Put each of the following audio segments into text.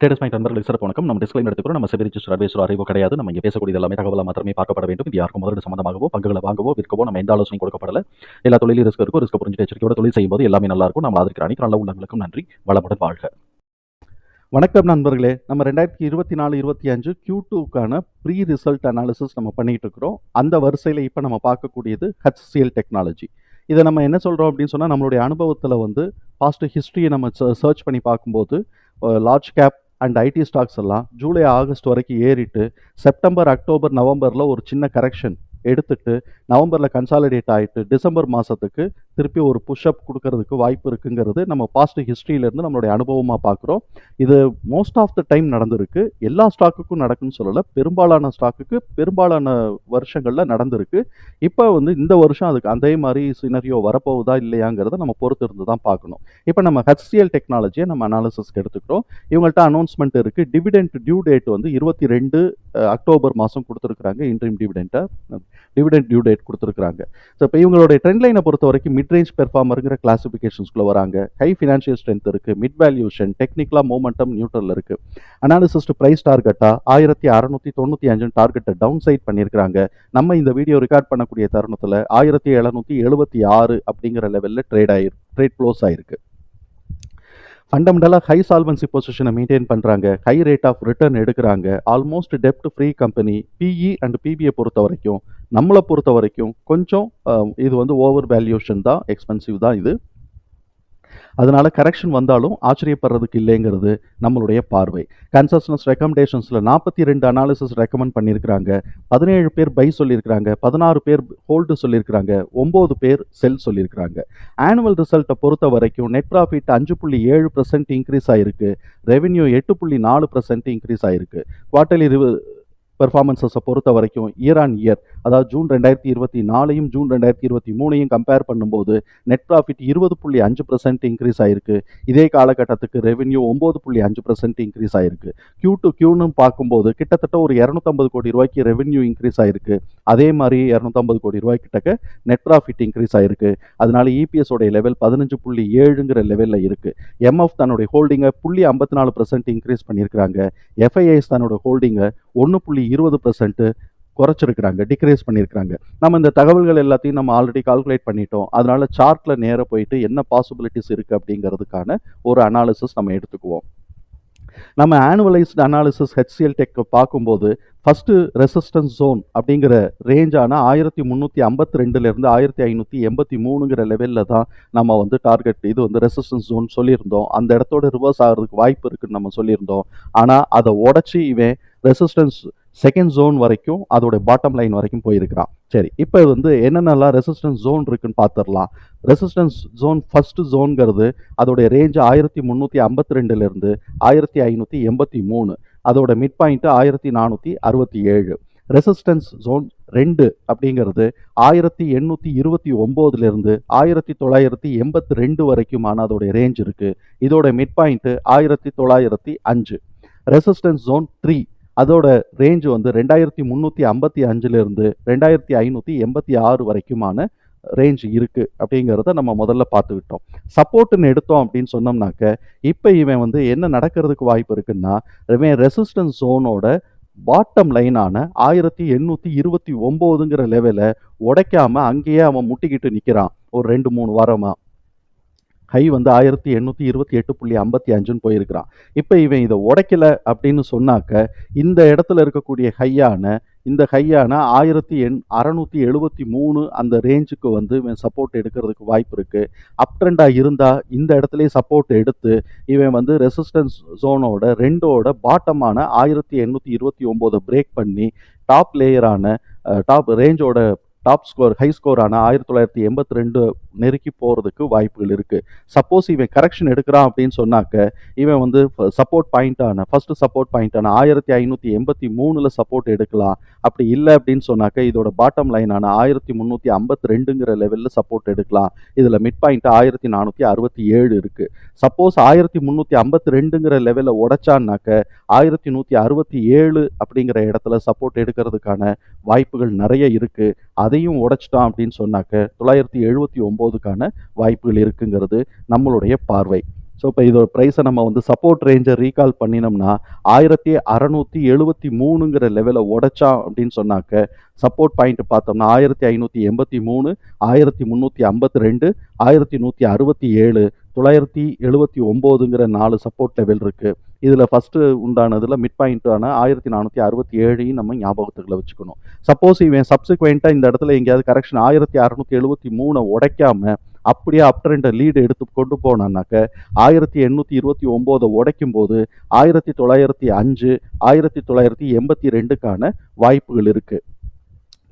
Traders point நண்பர்களுக்கு சிறப்பு வணக்கம். நம்ம டிஸ்கிளைம் எடுத்துக்கிறோம் நம்ம செபி ரிஜிஸ்டர் அட்வைசர் அறிவோ கிடையாது. நம்ம இங்கே பேசக்கூடிய எல்லாமே தகவலாக மாத்திரமே பார்க்கப்பட வேண்டும். இது யாருக்கும் முதலீடு சம்பந்தமாகவோ பங்குகளை வாங்கவோ விற்கவோ நம்ம எந்த ஆலோசனை கொடுக்கப்படல. எல்லா தொழிலும் ரிஸ்க் இருக்கும் ரிஸ்க் புரிஞ்சு எச்சரிக்கையோட தொழில் செய்யும்போது எல்லாமே நல்லா இருக்கும். நம்ம ஆதரிக்கிற அனைத்து நல்ல உள்ளங்களுக்கும் நன்றி. வளமுடன் வாழ்க. வணக்கம் நண்பர்களே. நம்ம ரெண்டாயிரத்தி இருபத்தி நாலு இருபத்தி அஞ்சு கியூ டூக்கான ப்ரீ ரிசல்ட் அனாலிசிஸ் நம்ம பண்ணிட்டு இருக்கிறோம். அந்த வரிசையில் இப்போ நம்ம பார்க்கக்கூடியது ஹச்சிஎல் டெக்னாலஜி இதை நம்ம என்ன சொல்கிறோம் அப்படின்னு சொன்னால் நம்மளுடைய அனுபவத்தில் வந்து பாஸ்ட் ஹிஸ்ட்ரியை நம்ம சர்ச் பண்ணி பார்க்கும்போது large cap and IT stocks எல்லாம் ஜூலை ஆகஸ்ட் வரைக்கும் ஏறிட்டு செப்டம்பர் அக்டோபர் நவம்பரில் ஒரு சின்ன கரெக்ஷன் எடுத்துட்டு நவம்பரில் கன்சாலிடேட் ஆகிட்டு டிசம்பர் மாதத்துக்கு திருப்பி ஒரு புஷ்அப் கொடுக்கறதுக்கு வாய்ப்பு இருக்குங்கிறது நம்ம பாஸ்ட் ஹிஸ்ட்ரியிலேருந்து நம்மளுடைய அனுபவமாக பார்க்குறோம் இது மோஸ்ட் ஆஃப் த டைம் நடந்திருக்கு. எல்லா ஸ்டாக்குக்கும் நடக்குன்னு சொல்லலை. பெரும்பாலான ஸ்டாக்குக்கு பெரும்பாலான வருஷங்களில் நடந்திருக்கு. இப்போ வந்து இந்த வருஷம் அதுக்கு அதே மாதிரி சினரியோ வரப்போகுதா இல்லையாங்கிறத நம்ம பொறுத்து இருந்து தான் பார்க்கணும் இப்போ நம்ம ஹெச்சிஎல் டெக்னாலஜியை நம்ம அனாலிசிஸ்க்கு எடுத்துக்கிறோம் இவங்கள்ட்ட அனௌன்ஸ்மெண்ட் இருக்குது டிவிடெண்ட் டியூ டேட் வந்து இருபத்தி ரெண்டு அக்டோபர் மாதம் கொடுத்துருக்குறாங்க. இன்ட்ரீம் டிவிடெண்ட்டை டிவிடெண்ட் டியூ டேட் கொடுத்துருக்குறாங்க. ஸோ இப்போ இவங்களுடைய ட்ரெண்ட் லைனை பொறுத்த வரைக்கும் மிட் ரேஞ்ச் பெர்ஃபார்மருங்கிற கிளாசிஃபிகேஷன்ஸ்குள்ளே வராங்க. ஹை ஃபினான்ஷியல் ஸ்ட்ரென்த் இருக்குது மிட் வேல்யூஷன் டெக்னிக்கலாக மூமெண்டம் நியூட்ரல் இருக்குது அனாலிசிஸ்ட் ப்ரைஸ் டார்கெட்டாக ஆயிரத்தி அறநூற்றி தொண்ணூற்றி அஞ்சுன்னு டார்கெட்டை டவுன் சைட் பண்ணியிருக்கிறாங்க. நம்ம இந்த வீடியோ ரெக்கார்ட் பண்ணக்கூடிய தருணத்தில் ஆயிரத்தி எழுநூற்றி எழுபத்தி ஆறு அப்படிங்கிற லெவலில் ட்ரேட் ஆகி ட்ரேட் க்ளோஸ் ஆயிருக்கு. ஃபண்டமெண்டலாக ஹை சால்வன்சி பொசிஷனை மெயின்டைன் பண்ணுறாங்க ஹை ரேட் ஆஃப் ரிட்டர்ன் எடுக்கிறாங்க. Almost dept free company PE and PBI பொறுத்த வரைக்கும் நம்மளை பொறுத்த வரைக்கும் கொஞ்சம் இது வந்து ஓவர் வேல்யூஷன் தான் எக்ஸ்பென்சிவ் தான் இது. அதனால கரெக்ஷன் வந்தாலும் ஆச்சரியப்படுறதுக்கு இல்லைங்கிறது நம்மளுடைய பார்வை. கன்சஸ்டன்ஸ் ரெக்கமெண்டேஷன்ஸில் நாற்பத்தி ரெண்டு அனாலிசிஸ் ரெக்கமெண்ட் பண்ணியிருக்கிறாங்க. பதினேழு பேர் பை சொல்லியிருக்கிறாங்க. பதினாறு பேர் ஹோல்டு சொல்லியிருக்கிறாங்க. ஒம்பது பேர் செல் சொல்லியிருக்கிறாங்க. ஆனுவல் ரிசல்ட்டை பொறுத்த வரைக்கும் நெட் ப்ராஃபிட் அஞ்சு புள்ளி ஏழு பர்சன்ட் இன்க்ரீஸ் ஆயிருக்கு. ரெவென்யூ எட்டு புள்ளி நாலு பர்சன்ட் இன்க்ரீஸ் ஆயிருக்கு. குவார்ட்டர்லி பெர்ஃபார்மன்ஸஸை பொறுத்த வரைக்கும் இயர் ஆன் இயர் அதாவது ஜூன் ரெண்டாயிரத்தி இருபத்தி நாலையும் ஜூன் ரெண்டாயிரத்தி இருபத்தி மூணையும் கம்பேர் பண்ணும்போது நெட் ப்ராஃபிட் இருபது புள்ளி அஞ்சு பர்சன்ட் இன்க்ரீஸ் ஆயிருக்கு. இதே காலகட்டத்துக்கு ரெவென்யூ ஒம்பது புள்ளி அஞ்சு பர்சன்ட் இன்க்ரீஸ் ஆயிருக்கு. கியூ டு கியூன்னு பார்க்கும்போது கிட்டத்தட்ட ஒரு இரநூத்தம்பது கோடி ரூபாய்க்கு ரெவென்யூ இன்க்ரீஸ் ஆயிருக்கு. அதே மாதிரி இரநூத்தம்பது கோடி ரூபாய் கிட்டக்க நெட் ப்ராஃபிட் இன்க்ரீஸ் ஆயிருக்கு. அதனால இபிஎஸ் உடைய லெவல் பதினஞ்சு புள்ளி ஏழுங்கிற லெவலில் இருக்கு. எம்எஃப் தன்னுடைய ஹோல்டிங்கை புள்ளி ஐம்பத்தி நாலு பர்சன்ட் இன்க்ரீஸ் பண்ணியிருக்கிறாங்க. எஃப்ஐஎஸ் தன்னோட ஹோல்டிங்கை ஒன்று புள்ளி இருபது பர்சன்ட்டு குறைச்சிருக்கிறாங்க டிக்ரீஸ் பண்ணியிருக்கிறாங்க நம்ம இந்த தகவல்கள் எல்லாத்தையும் நம்ம ஆல்ரெடி கால்குலேட் பண்ணிட்டோம். அதனால சார்ட்டில் நேராக போயிட்டு என்ன பாசிபிலிட்டிஸ் இருக்குது அப்படிங்கிறதுக்கான ஒரு அனாலிசிஸ் நம்ம எடுத்துக்குவோம். நம்ம ஆனுவலைஸ்டு அனாலிசிஸ் ஹெச்சிஎல் டெக் பார்க்கும்போது ஃபஸ்ட்டு ரெசிஸ்டன்ஸ் ஜோன் அப்படிங்கிற ரேஞ்சான ஆயிரத்தி முந்நூற்றி ஐம்பத்தி ரெண்டுலேருந்து ஆயிரத்தி ஐநூற்றி எண்பத்தி மூணுங்கிற லெவலில் தான் நம்ம வந்து டார்கெட் இது வந்து ரெசிஸ்டன்ஸ் ஜோன் சொல்லியிருந்தோம். அந்த இடத்தோட ரிவர்ஸ் ஆகிறதுக்கு வாய்ப்பு இருக்குன்னு நம்ம சொல்லியிருந்தோம். ஆனால் அதை உடச்சி இவன் ரெசிஸ்டன்ஸ் செகண்ட் ஜோன் வரைக்கும் அதோட பாட்டம் லைன் வரைக்கும் போயிருக்கிறான். சரி இப்போ வந்து என்னென்னலாம் ரெசிஸ்டன்ஸ் ஜோன் இருக்குன்னு பார்த்துடலாம் ரெசிஸ்டன்ஸ் ஜோன் ஃபர்ஸ்ட் ஜோன்கிறது அதோடைய ரேஞ்ச் ஆயிரத்தி முந்நூற்றி ஐம்பத்தி ரெண்டுலேருந்து ஆயிரத்தி ஐநூற்றி எண்பத்தி மூணு. அதோட மிட் பாயிண்ட்டு ஆயிரத்தி நானூற்றி அறுபத்தி ஏழு. ரெசிஸ்டன்ஸ் ஜோன் ரெண்டு அப்படிங்கிறது ஆயிரத்தி எண்ணூற்றி இருபத்தி ஒம்போதுலேருந்து ஆயிரத்தி தொள்ளாயிரத்தி எண்பத்தி ரெண்டு வரைக்குமான அதோடைய ரேஞ்ச் இருக்குது இதோட மிட் பாயிண்ட்டு ஆயிரத்தி தொள்ளாயிரத்தி அஞ்சு. ரெசிஸ்டன்ஸ் ஜோன் த்ரீ அதோட ரேஞ்சு வந்து ரெண்டாயிரத்தி முந்நூற்றி ஐம்பத்தி அஞ்சுலேருந்து ரெண்டாயிரத்தி ஐநூற்றி எண்பத்தி ஆறு வரைக்குமான ரேஞ்ச் இருக்குது அப்படிங்கிறத நம்ம முதல்ல பார்த்துக்கிட்டோம் சப்போர்ட்டுன்னு எடுத்தோம் அப்படின்னு சொன்னோம்னாக்க இப்போ இவன் வந்து என்ன நடக்கிறதுக்கு வாய்ப்பு இருக்குன்னா இவன் ரெசிஸ்டன்ஸ் ஜோனோட பாட்டம் லைனான ஆயிரத்தி எண்ணூற்றி இருபத்தி ஒம்போதுங்கிற லெவலை உடைக்காமல் அங்கேயே அவன் முட்டிக்கிட்டு நிற்கிறான் ஒரு ரெண்டு மூணு வாரமாக ஹை வந்து ஆயிரத்தி எண்ணூற்றி இருபத்தி எட்டு புள்ளி ஐம்பத்தி அஞ்சுன்னு போயிருக்கிறான். இப்போ இவன் இதை உடைக்கல அப்படின்னு சொன்னாக்க இந்த இடத்துல இருக்கக்கூடிய ஹையான இந்த ஹையான ஆயிரத்தி எண் அறநூற்றி எழுபத்தி மூணு அந்த ரேஞ்சுக்கு வந்து இவன் சப்போர்ட் எடுக்கிறதுக்கு வாய்ப்பு இருக்குது அப் ட்ரெண்டாக இருந்தால் இந்த இடத்துலையே சப்போர்ட் எடுத்து இவன் வந்து ரெசிஸ்டன்ஸ் ஜோனோட ரெண்டோட பாட்டமான ஆயிரத்தி எண்ணூற்றி இருபத்தி ஒம்போதை பிரேக் பண்ணி டாப் லேயரான டாப் ரேஞ்சோட டாப் ஸ்கோர் ஹை ஸ்கோரான ஆயிரத்தி தொள்ளாயிரத்தி எண்பத்தி ரெண்டு நெருக்கி போகிறதுக்கு வாய்ப்புகள் இருக்குது சப்போஸ் இவன் கரெக்ஷன் எடுக்கிறான் அப்படின்னு சொன்னாக்க இவன் வந்து சப்போர்ட் பாயிண்ட்டான ஃபஸ்ட்டு சப்போர்ட் பாயிண்ட்டான ஆயிரத்தி ஐநூற்றி எண்பத்தி மூணில் சப்போர்ட் எடுக்கலாம். அப்படி இல்லை அப்படின்னு சொன்னாக்க இதோட பாட்டம் லைனான ஆயிரத்தி முந்நூற்றி ஐம்பத்தி ரெண்டுங்கிற லெவலில் சப்போர்ட் எடுக்கலாம். இதில் மிட் பாயிண்ட்டு ஆயிரத்தி நானூற்றி அறுபத்தி ஏழு இருக்குது சப்போஸ் ஆயிரத்தி முந்நூற்றி ஐம்பத்தி ரெண்டுங்கிற லெவலில் உடைச்சான்னாக்க ஆயிரத்தி நூற்றி அறுபத்தி ஏழு அப்படிங்கிற இடத்துல சப்போர்ட் எடுக்கிறதுக்கான வாய்ப்புகள் நிறைய இருக்குது அதையும் உடைச்சிட்டான் அப்படின்னு சொன்னாக்க தொள்ளாயிரத்தி எழுபத்தி ஒம்போதுக்கான வாய்ப்புகள் இருக்குங்கிறது நம்மளுடைய பார்வை. ஸோ இப்போ இதோட ப்ரைஸை நம்ம வந்து சப்போர்ட் ரேஞ்சை ரீகால் பண்ணினோம்னா ஆயிரத்தி அறநூற்றி எழுபத்தி மூணுங்கிற லெவலை உடைச்சான் அப்படின்னு சொன்னாக்க சப்போர்ட் பாயிண்ட் பார்த்தோம்னா ஆயிரத்தி ஐநூற்றி எண்பத்தி மூணு ஆயிரத்தி முந்நூற்றி ஐம்பத்தி ரெண்டு ஆயிரத்தி நூற்றி அறுபத்தி ஏழு தொள்ளாயிரத்தி எழுபத்தி ஒம்போதுங்கிற நாலு சப்போர்ட் லெவல் இருக்குது இதில் ஃபஸ்ட்டு உண்டானதில் மிட் பாயிண்ட்டான ஆயிரத்தி நானூற்றி அறுபத்தி ஏழையும் நம்ம ஞாபகத்துக்குள்ள வச்சுக்கணும். சப்போஸ் இவன் சப்சிக்வெண்ட்டாக இந்த இடத்துல எங்கேயாவது கரெக்ஷன் ஆயிரத்தி அறநூற்றி எழுபத்தி மூணை உடைக்காமல் அப்படியே அப்ட்ரெண்டை லீடு எடுத்து கொண்டு போனான்னாக்க ஆயிரத்தி எண்ணூற்றி இருபத்தி ஒம்போதை உடைக்கும் போது ஆயிரத்தி தொள்ளாயிரத்தி அஞ்சு ஆயிரத்தி தொள்ளாயிரத்தி எண்பத்தி ரெண்டுக்கான வாய்ப்புகள் இருக்குது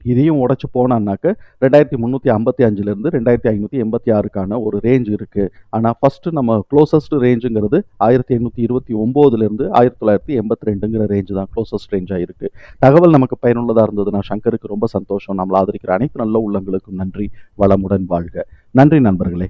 இதையும் உடச்சி போனான்னாக்க ரெண்டாயிரத்தி முந்நூற்றி ஐம்பத்தி அஞ்சுலேருந்து ரெண்டாயிரத்தி ஐநூற்றி எண்பத்தி ஆறுக்கான ஒரு ரேஞ்ச் இருக்குது ஆனால் ஃபஸ்ட்டு நம்ம க்ளோசஸ்ட் ரேஞ்சுங்கிறது ஆயிரத்தி எண்ணூற்றி இருபத்தி ஒம்போதுலேருந்து ஆயிரத்தி தொள்ளாயிரத்தி எண்பத்தி ரெண்டுங்கிற ரேஞ்சு தான் க்ளோசஸ்ட் ரேஞ்சாக இருக்குது தகவல் நமக்கு பயனுள்ளதாக இருந்ததுன்னா சங்கருக்கு ரொம்ப சந்தோஷம். நம்மளை ஆதரிக்கிற அனைத்து நல்ல உள்ளங்களுக்கும் நன்றி. வளமுடன் வாழ்க. நன்றி நண்பர்களே.